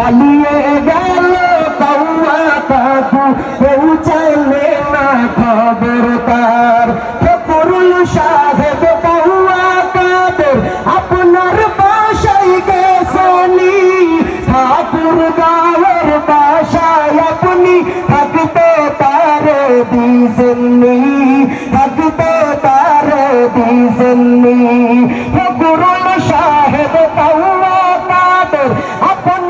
পালিয়ে গেল কৌয়া কাকু পৌঁছালে না খবর তার। ফকরুল সাহেব কৌয়া কাদের, আপনার বাসায় গেছনি ঠাকুর গাঁয়ের বাসায় আপনি থাকতে তারে দিছেননি থাকতে তারে দিছেননি ফকরুল সাহেব কৌয়া কাদের, আপনার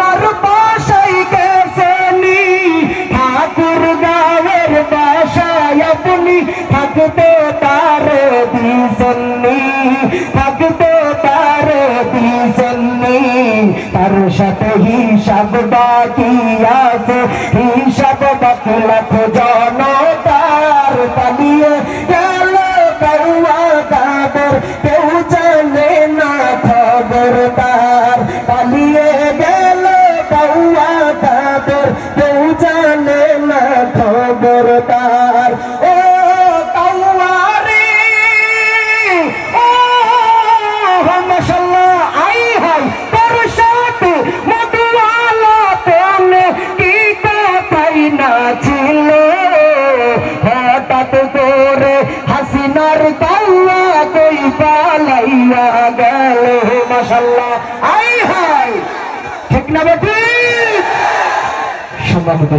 থাকতে তার দিছেননি থাকতো তার দিছেননি তার সাথে হিসাব বাকি আছে, হিসাব বাকি লাখ জনতার হাসিনার কাল্লা কই পালাইয়া গেল মাশাল্লাহ আই হাই ঠিক না বেটি? সম্মানিত